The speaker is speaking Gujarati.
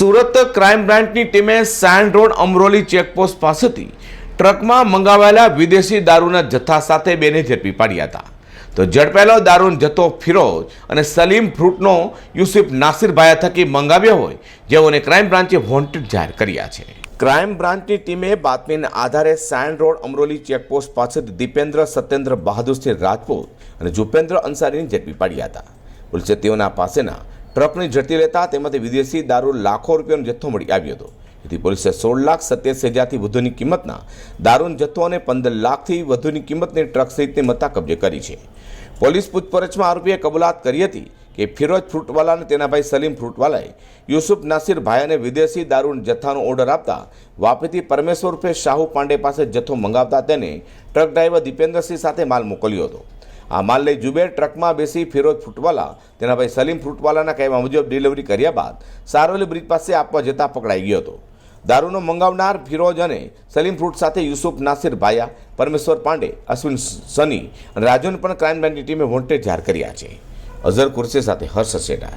સુરત ક્રાઇમ બ્રાન્ચની ટીમે સેન્ડ રોડ અમરોલી ચેકપોસ્ટ પાસેથી ટ્રકમાં મંગાવેલા વિદેશી દારૂના જથ્થા સાથે બેને ઝડપી પાડ્યા હતા. તો ઝડપાયેલો દારૂનો જથ્થો ફિરોજ અને સલીમ ફ્રૂટનો યુસુફ નાસિરભાઈ થકી મંગાવ્યો હોય, જેઓને ક્રાઇમ બ્રાન્ચે વોન્ટેડ જાહેર કર્યા છે. ક્રાઇમ બ્રાન્ચની ટીમે બાતમીના આધારે સેન્ડ રોડ અમરોલી ચેકપોસ્ટ પાસેથી દીપેન્દ્ર સત્યેન્દ્ર બહાદુરસિંહ રાજપૂત અને જુપેન્દ્ર અંસારીને ઝડપી પાડ્યા હતા. પોલીસે તેઓના પાસેના ટ્રકની જતી લેતા તેમાંથી વિદેશી દારૂ લાખો રૂપિયાનો જથ્થો મળી આવ્યો હતો. જેથી પોલીસે સોળ લાખ સત્યાસી હજારથી વધુની કિંમતના દારૂનો જથ્થો અને પંદર લાખથી વધુની કિંમતની ટ્રક સહિતની મત્તા કબજે કરી છે. પોલીસ પૂછપરછમાં આરોપીએ કબૂલાત કરી હતી કે ફિરોજ ફ્રૂટવાલા અને તેના ભાઈ સલીમ ફ્રૂટવાલાએ યુસુફ નાસિર ભાઈને વિદેશી દારૂના જથ્થાનો ઓર્ડર આપતા વાપીથી પરમેશ્વર રૂપે શાહુ પાંડે પાસે જથ્થો મંગાવતા તેને ટ્રક ડ્રાઈવર દીપેન્દ્રસિંહ સાથે માલ મોકલ્યો હતો. આ માલ લઈ જુબેર ટ્રકમાં બેસી ફિરોજ ફૂટવાલા, તેના ભાઈ સલીમ ફ્રૂટવાલાના કહેવા મુજબ ડિલિવરી કર્યા બાદ સારોલી બ્રિજ પાસે આપવા જતા પકડાઈ ગયો હતો. દારૂનો મંગાવનાર ફિરોજ અને સલીમ ફ્રૂટ સાથે યુસુફ નાસિર ભાયા, પરમેશ્વર પાંડે, અશ્વિન સની અને રાજુને પણ ક્રાઇમ બ્રાન્ચની ટીમે વોન્ટેડ જાહેર કર્યા છે. અઝર કુરશી સાથે હર્ષ સેટા